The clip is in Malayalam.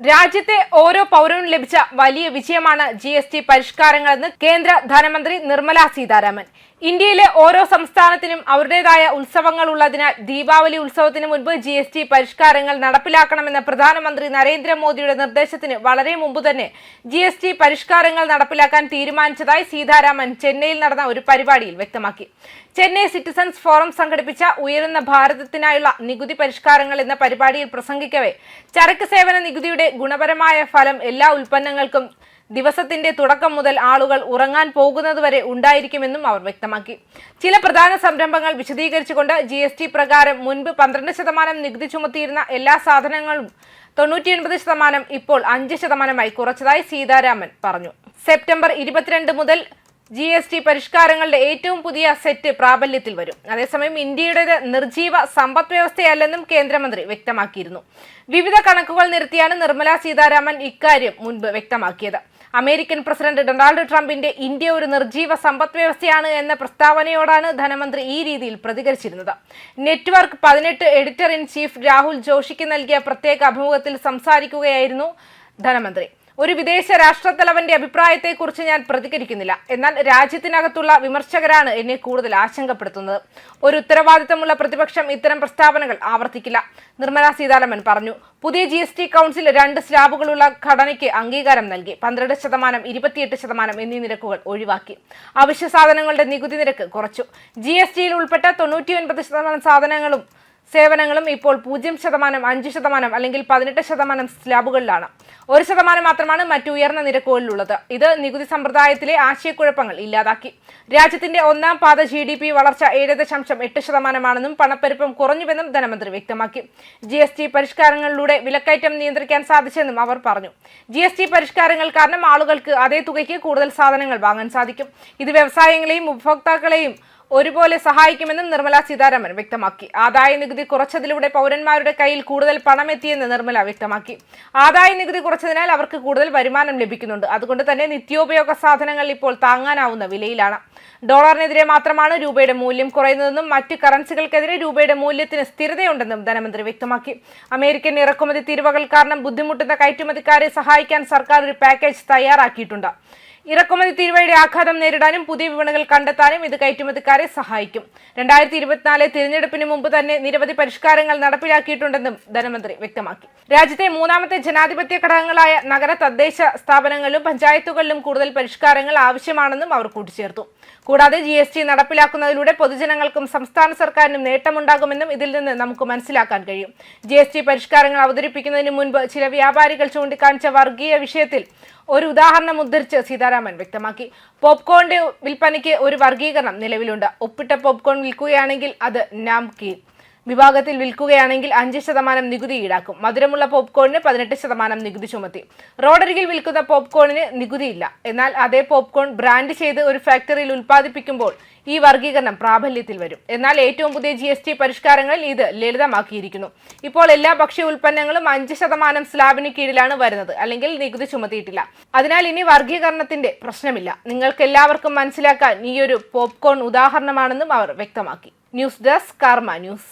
രാജ്യത്തെ ഓരോ പൗരനും ലഭിച്ച വലിയ വിജയമാണ് ജി എസ് ടി പരിഷ്കാരങ്ങളെന്ന് കേന്ദ്ര ധനമന്ത്രി നിർമ്മല സീതാരാമൻ. ഇന്ത്യയിലെ ഓരോ സംസ്ഥാനത്തിനും അവരുടേതായ ഉത്സവങ്ങൾ ഉള്ളതിനാൽ ദീപാവലി ഉത്സവത്തിന് മുൻപ് ജി എസ് ടി പരിഷ്കാരങ്ങൾ നടപ്പിലാക്കണമെന്ന പ്രധാനമന്ത്രി നരേന്ദ്രമോദിയുടെ നിർദ്ദേശത്തിന് വളരെ മുമ്പ് തന്നെ ജി എസ് ടി പരിഷ്കാരങ്ങൾ നടപ്പിലാക്കാൻ തീരുമാനിച്ചതായി സീതാരാമൻ ചെന്നൈയിൽ നടന്ന ഒരു പരിപാടിയിൽ വ്യക്തമാക്കി. ചെന്നൈ സിറ്റിസൺസ് ഫോറം സംഘടിപ്പിച്ച ഉയരുന്ന ഭാരതത്തിനായുള്ള നികുതി പരിഷ്കാരങ്ങൾ എന്ന പരിപാടിയിൽ പ്രസംഗിക്കവേ ചരക്ക് സേവന നികുതിയുടെ ഗുണപരമായ ഫലം എല്ലാ ഉൽപ്പന്നങ്ങൾക്കും ദിവസത്തിന്റെ തുടക്കം മുതൽ ആളുകൾ ഉറങ്ങാൻ പോകുന്നതുവരെ ഉണ്ടായിരിക്കുമെന്നും അവർ വ്യക്തമാക്കി. ചില പ്രധാന സംരംഭങ്ങൾ വിശദീകരിച്ചുകൊണ്ട് ജി എസ് ടി പ്രകാരം മുൻപ് പന്ത്രണ്ട് ശതമാനം നികുതി ചുമത്തിയിരുന്ന എല്ലാ സാധനങ്ങളും തൊണ്ണൂറ്റിയൊൻപത് ശതമാനം ഇപ്പോൾ അഞ്ച് ശതമാനമായി കുറച്ചതായി സീതാരാമൻ പറഞ്ഞു. സെപ്റ്റംബർ ഇരുപത്തിരണ്ട് മുതൽ ജി എസ് ടി പരിഷ്കാരങ്ങളുടെ ഏറ്റവും പുതിയ സെറ്റ് പ്രാബല്യത്തിൽ വരും. അതേസമയം ഇന്ത്യയുടേത് നിർജീവ സമ്പദ് വ്യവസ്ഥയല്ലെന്നും കേന്ദ്രമന്ത്രി വ്യക്തമാക്കിയിരുന്നു. വിവിധ കണക്കുകൾ നിരത്തിയാണ് നിർമ്മല സീതാരാമൻ ഇക്കാര്യം മുൻപ് വ്യക്തമാക്കിയത്. അമേരിക്കൻ പ്രസിഡന്റ് ഡൊണാൾഡ് ട്രംപിന്റെ ഇന്ത്യ ഒരു നിർജീവ സമ്പദ് വ്യവസ്ഥയാണ് എന്ന പ്രസ്താവനയോടാണ് ധനമന്ത്രി ഈ രീതിയിൽ പ്രതികരിച്ചിരുന്നത്. നെറ്റ്വർക്ക് പതിനെട്ട് എഡിറ്റർ ഇൻ ചീഫ് രാഹുൽ ജോഷിക്ക് നൽകിയ പ്രത്യേക അഭിമുഖത്തിൽ സംസാരിക്കുകയായിരുന്നു ധനമന്ത്രി. ഒരു വിദേശ രാഷ്ട്രത്തലവന്റെ അഭിപ്രായത്തെക്കുറിച്ച് ഞാൻ പ്രതികരിക്കുന്നില്ല. എന്നാൽ രാജ്യത്തിനകത്തുള്ള വിമർശകരാണ് എന്നെ കൂടുതൽ ആശങ്കപ്പെടുത്തുന്നത്. ഒരു ഉത്തരവാദിത്തമുള്ള പ്രതിപക്ഷം ഇത്തരം പ്രസ്താവനകൾ ആവർത്തിക്കില്ല. നിർമ്മല സീതാരാമൻ പറഞ്ഞു പുതിയ ജി എസ് ടി കൗൺസിൽ രണ്ട് സ്ലാബുകളുള്ള ഘടനയ്ക്ക് അംഗീകാരം നൽകി പന്ത്രണ്ട് ശതമാനം ഇരുപത്തിയെട്ട് ശതമാനം എന്നീ നിരക്കുകൾ ഒഴിവാക്കി. അവശ്യ സാധനങ്ങളുടെ നികുതി നിരക്ക് കുറച്ചു. ജി എസ് ടിയിൽ ഉൾപ്പെട്ട തൊണ്ണൂറ്റിയൊൻപത് ശതമാനം സാധനങ്ങളും സേവനങ്ങളും ഇപ്പോൾ പൂജ്യം ശതമാനം അഞ്ച് ശതമാനം അല്ലെങ്കിൽ പതിനെട്ട് ശതമാനം സ്ലാബുകളിലാണ്. ഒരു ശതമാനം മാത്രമാണ് മറ്റു ഉയർന്ന നിരക്കുകളിലുള്ളത്. ഇത് നികുതി സമ്പ്രദായത്തിലെ ആശയക്കുഴപ്പങ്ങൾ ഇല്ലാതാക്കി. രാജ്യത്തിന്റെ ഒന്നാം പാത ജി ഡി പി വളർച്ച ഏഴ് ദശാംശം എട്ട് ശതമാനമാണെന്നും പണപ്പെരുപ്പം കുറഞ്ഞുവെന്നും ധനമന്ത്രി വ്യക്തമാക്കി. ജി എസ് ടി പരിഷ്കാരങ്ങളിലൂടെ വിലക്കയറ്റം നിയന്ത്രിക്കാൻ സാധിച്ചെന്നും അവർ പറഞ്ഞു. ജി എസ് ടി പരിഷ്കാരങ്ങൾ കാരണം ആളുകൾക്ക് അതേ തുകയ്ക്ക് കൂടുതൽ സാധനങ്ങൾ വാങ്ങാൻ സാധിക്കും. ഇത് വ്യവസായങ്ങളെയും ഉപഭോക്താക്കളെയും ഒരുപോലെ സഹായിക്കുമെന്നും നിർമ്മല സീതാരാമൻ വ്യക്തമാക്കി. ആദായ നികുതി കുറച്ചതിലൂടെ പൗരന്മാരുടെ കയ്യിൽ കൂടുതൽ പണം എത്തിയെന്ന് നിർമ്മല വ്യക്തമാക്കി. ആദായ നികുതി കുറച്ചതിനാൽ അവർക്ക് കൂടുതൽ വരുമാനം ലഭിക്കുന്നുണ്ട്. അതുകൊണ്ട് തന്നെ നിത്യോപയോഗ സാധനങ്ങൾ ഇപ്പോൾ താങ്ങാനാവുന്ന വിലയിലാണ്. ഡോളറിനെതിരെ മാത്രമാണ് രൂപയുടെ മൂല്യം കുറയുന്നതെന്നും മറ്റ് കറൻസികൾക്കെതിരെ രൂപയുടെ മൂല്യത്തിന് സ്ഥിരതയുണ്ടെന്നും ധനമന്ത്രി വ്യക്തമാക്കി. അമേരിക്കൻ ഇറക്കുമതി തീരുവകൾ കാരണം ബുദ്ധിമുട്ടുന്ന കയറ്റുമതിക്കാരെ സഹായിക്കാൻ സർക്കാർ ഒരു പാക്കേജ് തയ്യാറാക്കിയിട്ടുണ്ട്. ഇറക്കുമതി തീരുവയുടെ ആഘാതം നേരിടാനും പുതിയ വിപണികൾ കണ്ടെത്താനും ഇത് കയറ്റുമതിക്കാരെ സഹായിക്കും. രണ്ടായിരത്തി ഇരുപത്തിനാല് തിരഞ്ഞെടുപ്പിന് മുമ്പ് തന്നെ നിരവധി പരിഷ്കാരങ്ങൾ നടപ്പിലാക്കിയിട്ടുണ്ടെന്നും ധനമന്ത്രി വ്യക്തമാക്കി. രാജ്യത്തെ മൂന്നാമത്തെ ജനാധിപത്യ ഘടകങ്ങളായ നഗര തദ്ദേശ സ്ഥാപനങ്ങളിലും പഞ്ചായത്തുകളിലും കൂടുതൽ പരിഷ്കാരങ്ങൾ ആവശ്യമാണെന്നും അവർ കൂട്ടിച്ചേർത്തു. കൂടാതെ ജി എസ് ടി നടപ്പിലാക്കുന്നതിലൂടെ പൊതുജനങ്ങൾക്കും സംസ്ഥാന സർക്കാരിനും നേട്ടമുണ്ടാകുമെന്നും ഇതിൽ നിന്ന് നമുക്ക് മനസ്സിലാക്കാൻ കഴിയും. ജി എസ് ടി പരിഷ്കാരങ്ങൾ അവതരിപ്പിക്കുന്നതിന് മുൻപ് ചില വ്യാപാരികൾ ചൂണ്ടിക്കാണിച്ച വർഗീയ വിഷയത്തിൽ ഒരു ഉദാഹരണം ഉദ്ധരിച്ച് സീതാരാമൻ വ്യക്തമാക്കി. പോപ്കോണിന്റെ വിൽപ്പനയ്ക്ക് ഒരു വർഗീകരണം നിലവിലുണ്ട്. ഒപ്പിട്ട പോപ്കോൺ വിൽക്കുകയാണെങ്കിൽ അത് നാംകീൻ വിഭാഗത്തിൽ വിൽക്കുകയാണെങ്കിൽ അഞ്ച് ശതമാനം നികുതി ഈടാക്കും. മധുരമുള്ള പോപ്കോണിന് പതിനെട്ട് ശതമാനം നികുതി ചുമത്തി. റോഡരികിൽ വിൽക്കുന്ന പോപ്കോണിന് നികുതിയില്ല. എന്നാൽ അതേ പോപ്കോൺ ബ്രാൻഡ് ചെയ്ത് ഒരു ഫാക്ടറിയിൽ ഉൽപ്പാദിപ്പിക്കുമ്പോൾ ഈ വർഗീകരണം പ്രാബല്യത്തിൽ വരും. എന്നാൽ ഏറ്റവും പുതിയ ജി എസ് ടി പരിഷ്കാരങ്ങളിൽ ഇത് ലളിതമാക്കിയിരിക്കുന്നു. ഇപ്പോൾ എല്ലാ ഭക്ഷ്യ ഉൽപ്പന്നങ്ങളും അഞ്ച് ശതമാനം സ്ലാബിന് കീഴിലാണ് വരുന്നത്. അല്ലെങ്കിൽ നികുതി ചുമത്തിയിട്ടില്ല. അതിനാൽ ഇനി വർഗീകരണത്തിന്റെ പ്രശ്നമില്ല. നിങ്ങൾക്ക് എല്ലാവർക്കും മനസ്സിലാക്കാൻ ഈ ഒരു പോപ്കോൺ ഉദാഹരണമാണെന്നും അവർ വ്യക്തമാക്കി. News desk Karma news.